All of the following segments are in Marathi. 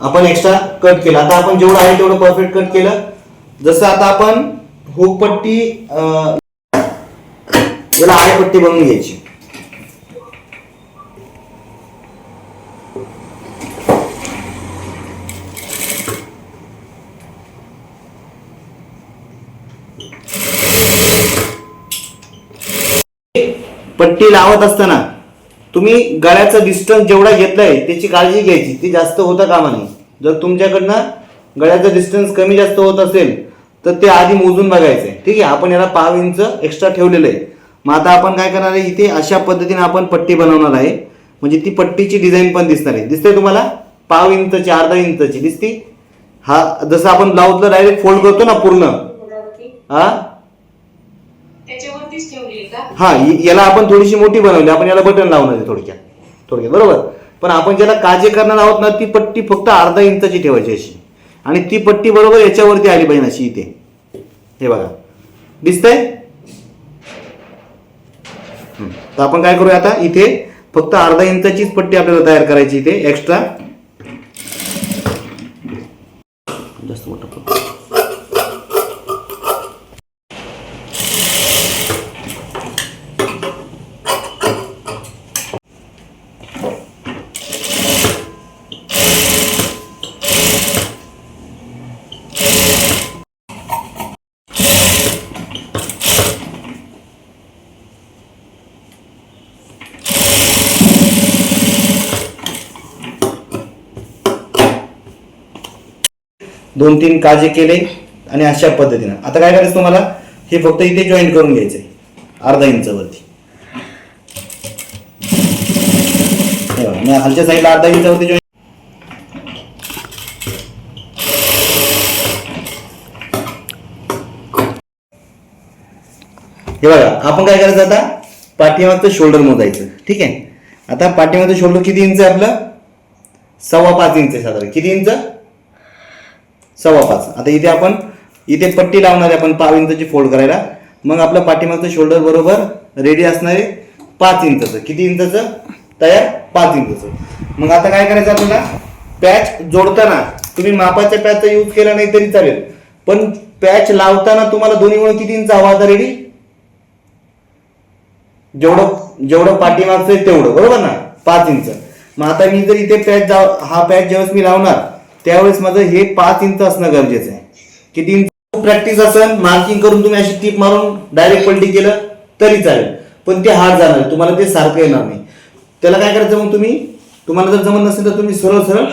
आपण एक्स्ट्रा कट केलं. आता आपण जेवढं आहे तेवढं परफेक्ट कट केलं. जसं आता आपण हुक पट्टी अं, याला बनवून घ्यायची. पट्टी लावत असताना तुम्ही गळ्याचं डिस्टन्स जेवढा घेतलंय त्याची काळजी घ्यायची. ती जास्त होता कामा नाही जर तुमच्याकडनं गळ्याचं डिस्टन्स कमी जास्त होत असेल तर ते आधी मोजून बघायचंय. ठीक आहे? आपण याला पाव इंच एक्स्ट्रा ठेवलेलं आहे. मग आता आपण काय करणार आहे? इथे अशा पद्धतीने आपण पट्टी बनवणार आहे. म्हणजे ती पट्टीची डिझाईन पण दिसणार आहे. दिसते तुम्हाला? पाव इंचची अर्धा इंचची. दिसती? हा जसं आपण ब्लाऊजला डायरेक्ट फोल्ड करतो ना पूर्ण. हा त्याच्यावरतीच ठेवली आहे का हा याला आपण थोडीशी मोठी बनवली आपण याला बटन लावणार आहे थोडक्यात. थोडक्यात बरोबर? पण आपण ज्याला काजे करणार आहोत ना ती पट्टी फक्त अर्धा इंचाची ठेवायची अशी. आणि ती पट्टी बरोबर याच्यावरती आली पाहिजे अशी इथे. हे बघा. दिसतंय? तर आपण काय करूया आता इथे फक्त अर्धा इंचाचीच पट्टी आपल्याला तयार करायची इथे एक्स्ट्रा जास्त मोठं करू. दोन तीन काजे केले आणि अशा पद्धतीनं. आता काय करायचं तुम्हाला? हे फक्त इथे जॉईन करून घ्यायचंय. अर्धा इंचवरती हे मी साईडला अर्धा इंचावरती जॉईन हे बघा आपण काय करायचं आता? पाठीमागचं शोल्डर मोजायचं. ठीक आहे? आता पाठीमागचं शोल्डर किती इंच आहे आपलं? सव्वा पाच इंच आहे साधारण. किती इंच सव्वा पाच. आता इथे आपण इथे पट्टी लावणार आहे आपण पाव इंचाची फोल्ड करायला. मग आपलं पाठीमागचं शोल्डर बरोबर रेडी असणार आहे पाच इंचाचं. किती इंचाचं? तयार पाच इंचाचं. मग आता काय करायचं आपल्याला? पॅच जोडताना तुम्ही मापाच्या पॅचचा यूज केला नाही तरी चालेल. पण पॅच लावताना तुम्हाला दोन्ही किती इंच हवा आता रेडी जेवढं जेवढं पाठीमागचं आहे तेवढं. बरोबर ना? पाच इंच. मग आता मी जर इथे पॅच हा पॅच ज्यावेळेस मी लावणार त्यावेळेस माझं हे पाच इंच असणं गरजेचं आहे. किती इंच प्रॅक्टिस असेल मार्किंग करून तुम्ही अशी टीप मारून डायरेक्ट पलटी केलं तरी चालेल. पण ते हार्ड जाणार तुम्हाला ते सारखं येणार नाही. त्याला काय करायचं मग तुम्ही? तुम्हाला जर जमत नसेल तर तुम्ही सरळ सरळ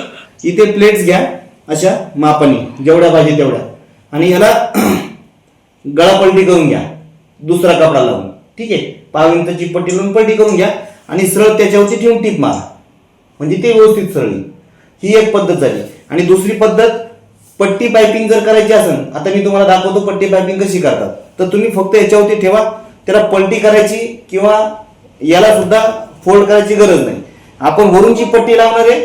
इथे प्लेट्स घ्या अशा मापाने जेवढ्या पाहिजे तेवढ्या. आणि याला गळा पलटी करून घ्या दुसरा कपडा लावून. ठीक आहे? पाव इंचाची पट्टी लावून पलटी करून घ्या आणि सरळ त्याच्यावरती ठेवून टीप मारा. म्हणजे ते व्यवस्थित सरळ. ही एक पद्धत झाली. आणि दुसरी पद्धत पट्टी पायपिंग जर करायची असेल आता मी तुम्हाला दाखवतो पट्टी पायपिंग कशी करतात. तर तुम्ही फक्त याच्यावरती ठेवा त्याला पलटी करायची किंवा याला सुद्धा फोल्ड करायची गरज नाही. आपण वरूनची पट्टी लावणार आहे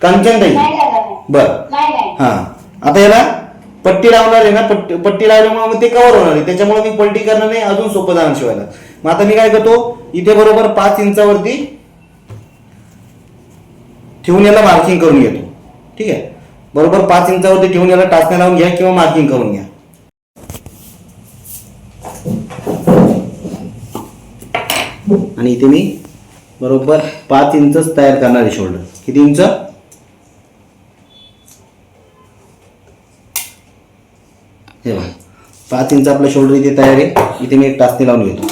कांचन ताई? नाही झालं नाही. बर हा. आता याला पट्टी लावणार आहे ना पट्टी पट्टी लावल्यामुळे मग ते कव्हर होणार आहे. त्याच्यामुळे मी पलटी करणार नाही अजून सोपं जाणार शिवायला. मग आता मी काय करतो इथे बरोबर पाच इंचावरती ठेवून याला मार्किंग करून घेतो ठीक आहे? बरोबर पाच इंचावरती ठेवून याला टाचण्या लावून घ्या किंवा मार्किंग करून घ्या. आणि इथे मी बरोबर पाच इंचच तयार करणार आहे शोल्डर किती इंच? हे बघा. पाच इंच आपलं शोल्डर इथे तयार आहे. इथे मी एक टाचणी लावून घेतो.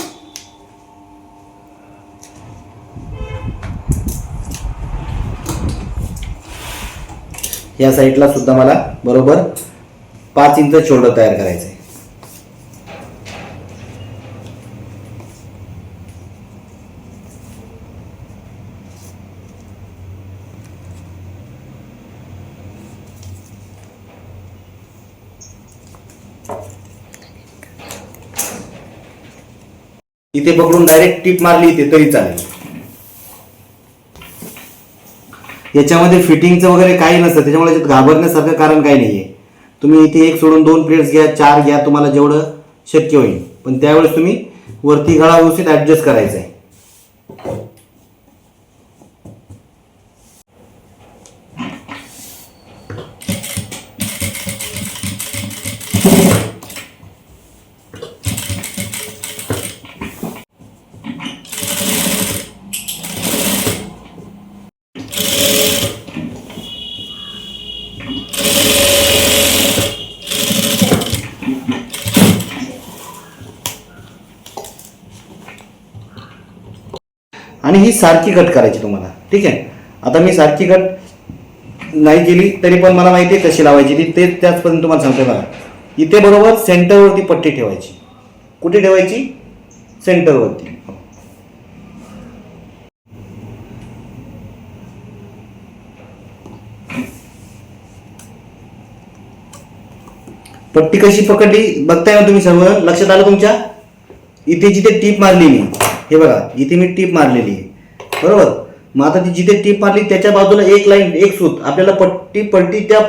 या साईडला सुद्धा मला बरोबर पाच इंच शोल्डर तयार करायचं आहे इथे पकडून डायरेक्ट टीप मारली इथे तरी चालेल. याच्यामध्ये फिटिंगचं वगैरे काही नसतं. त्याच्यामुळे याच्यात घाबरण्यासारखं कारण काही नाही आहे तुम्ही इथे एक सोडून दोन प्लेट्स घ्या चार घ्या तुम्हाला जेवढं शक्य होईल. पण त्यावेळेस तुम्ही वरती गळा व्यवस्थित ॲडजस्ट करायचा आहे आणि ही सारखी कट करायची तुम्हाला. ठीक आहे? आता मी सारखी कट नाही केली तरी पण मला माहिती आहे कशी लावायची ती. ते त्याचपर्यंत तुम्हाला सांगतोय बघा. इथे बरोबर सेंटरवरती पट्टी ठेवायची. कुठे ठेवायची? सेंटरवरती. पट्टी कशी पकडली? बघताय ना तुम्ही सर्व? लक्षात आलं तुमच्या? इथे जिथे टीप मारली मी हे बघा इथे मी टीप मारलेली आहे. बरोबर? मग आता ती जिथे टीप मारली त्याच्या बाजूला एक लाईन एक सूत आपल्याला पट्टी पट्टी त्या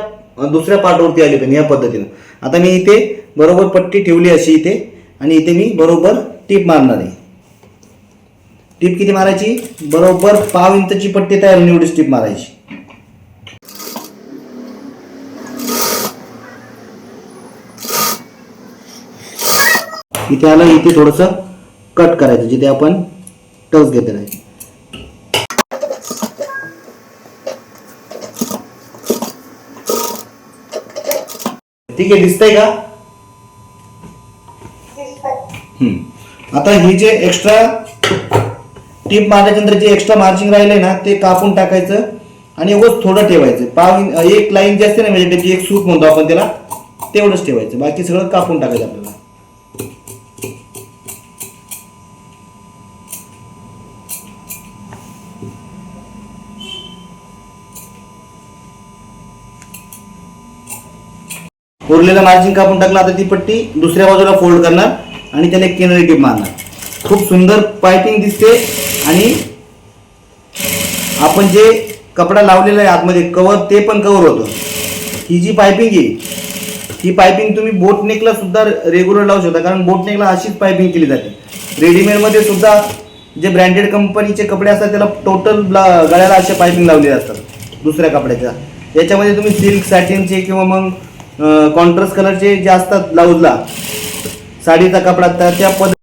दुसऱ्या पार्टवरती आली पण या पद्धतीनं. आता मी इथे बरोबर पट्टी ठेवली अशी इथे आणि इथे मी बरोबर टीप मारणार आहे. टीप किती मारायची? बरोबर पाव इंचची पट्टी तयार निवडीच टीप मारायची. इथे आलं इथे थोडस कट करायचं जिथे आपण टच घेतलेलं आहे. ठीक आहे दिसतंय का? हम्म. आता ही जे एक्स्ट्रा टीप मारल्यानंतर जे एक्स्ट्रा मार्चिंग राहिले ना ते कापून टाकायचं आणि एवढंच थोडं ठेवायचं. पाव एक लाईन जी असते ना म्हणजे त्याची एक सूप म्हणतो आपण त्याला तेवढंच ठेवायचं. बाकी सगळं कापून टाकायचं आपल्याला. उरलेलं मार्जिन कापून टाकला आता ती पट्टी दुसऱ्या बाजूला फोल्ड करणार आणि त्याला किनारी टीप मारणार. खूप सुंदर पायपिंग दिसते आणि आपण जे कपडा लावलेला आहे आतमध्ये कवर ते पण कवर होतं. ही जी पायपिंग आहे ही पायपिंग तुम्ही बोट नेकला सुद्धा रेग्युलर लावू शकता कारण बोट नेकला अशीच पायपिंग केली जाते. रेडीमेडमध्ये सुद्धा जे ब्रँडेड कंपनीचे कपडे असतात त्याला टोटल गळ्याला अशा पायपिंग लावलेल्या असतात दुसऱ्या कपड्याच्या. याच्यामध्ये तुम्ही सिल्क सॅटिनचे किंवा मग कॉन्ट्रास्ट कलरचे जे असतात ब्लाऊजला साडीचा कपडा तर त्या पद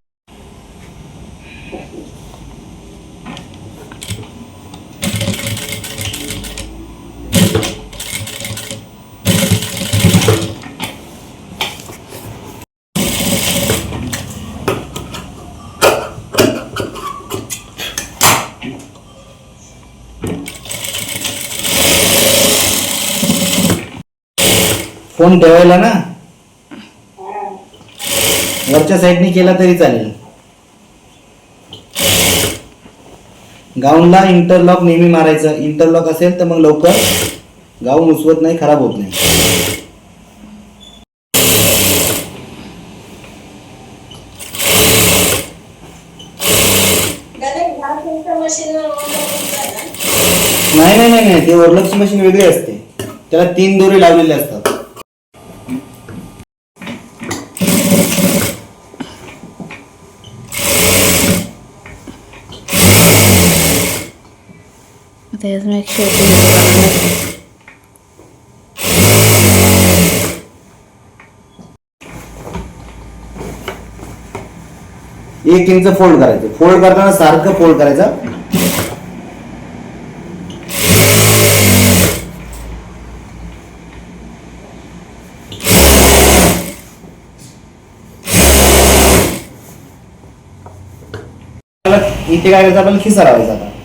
फोन ठेवायला ना? वरच्या साईडने केला तरी चालेल. गाऊनला इंटरलॉक नेहमी मारायचं. इंटरलॉक असेल तर मग लवकर गाऊन उसवत नाही खराब होत नाही. नाही नाही नाही ते ओरलक्सची मशीन वेगळी असते. त्याला तीन दोरे लावलेले असतात. आता यातून एक शेवटी काढून घेते. एक इंच फोल्ड करायचं. फोल्ड करताना सारखं फोल्ड करायचं. इथे काय करायचं? आपण खिसा लावायचा आता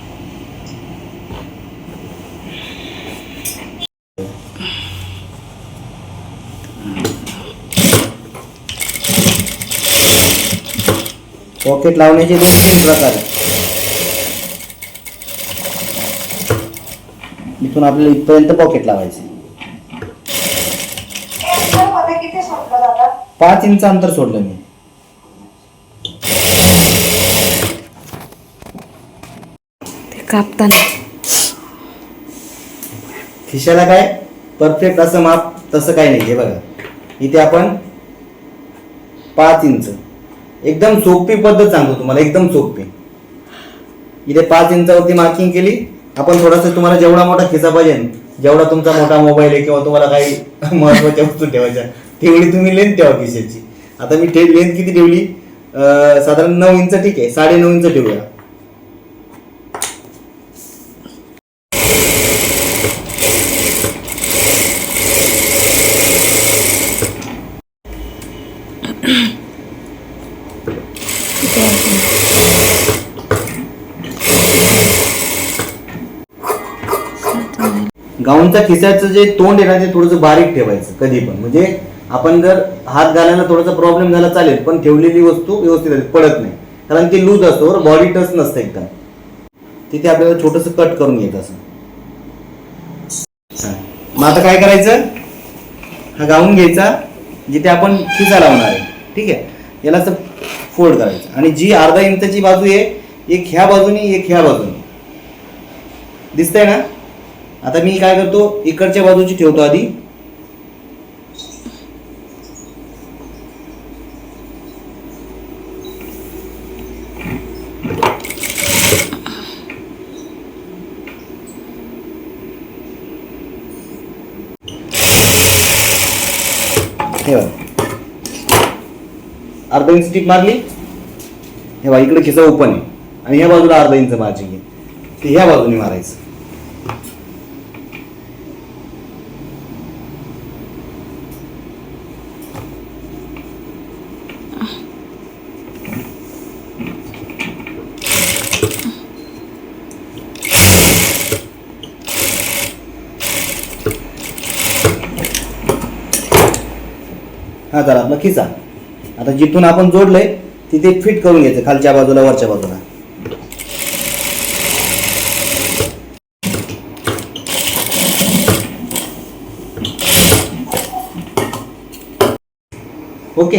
पॉकेट लावण्याचे दोन तीन प्रकार आहेत. इथून आपल्याला इथपर्यंत पॉकेट लावायचे. पाच इंच अंतर सोडलं मी. ते कापताना. खिशाला काय? परफेक्ट असं माप तसं काही नाही. हे बघा. इथे आपण पाच इंच. एकदम सोपी पद्धत सांगतो तुम्हाला एकदम सोपी. इथे पाच इंचावरती मार्किंग केली. आपण थोडासा तुम्हाला जेवढा मोठा खिसा पाहिजे जेवढा तुमचा मोठा मोबाईल आहे किंवा तुम्हाला काही महत्त्वाच्या वस्तू ठेवायच्या तेवढी तुम्ही लेंथ ठेवा खिशाची. आता मी ठे लेंथ किती ठेवली? साधारण नऊ इंच ठीक आहे. साडे नऊ इंच ठेवूया इथे आहे. गाऊनच्या खिशाचं जे तोंड आहे ना ते थोडंसं बारीक ठेवायचं कधी पण. म्हणजे आपण जर हात घालायला थोडासा प्रॉब्लेम झाला चालेल पण ठेवलेली वस्तू व्यवस्थित पडत नाही. कारण ती लूज असतो बॉडी टच नसतं एकदम. तिथे आपल्याला छोटस कट करून घेत असं. मग आता काय करायचं? हा गाऊन घ्यायचा जिथे आपण खिसा लावणार आहे. ठीक आहे? याला असं फोल्ड करायचं. आणि जी अर्धा इंचाची बाजू आहे एक ह्या बाजूनी एक ह्या बाजूनी. दिसतंय ना? आता मी काय करतो इकडच्या बाजूची ठेवतो आधी. अर्धा इंच टीप मारली. हे बा इकडे खिसा ओपन आहे. आणि ह्या बाजूला अर्धा इंच मार्जिंग आहे. ते ह्या बाजूने मारायचं. हा झाला आपला खिसा. आता जिथून आपण जोडलंय तिथे फिट करून घ्यायचं खालच्या बाजूला वरच्या बाजूला. ओके.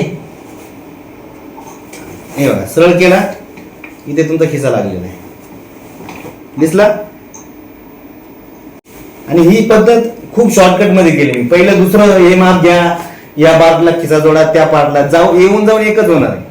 हे बघा सरळ केला. इथे तुमचा खिसा लागलेला आहे. दिसला? आणि ही पद्धत खूप शॉर्टकटमध्ये केली मी. पहिलं दुसरं हे माप घ्या. या बाजूला खिसा जोडा त्या पार्टला जाऊ येऊन जाऊन एकच होणार आहे.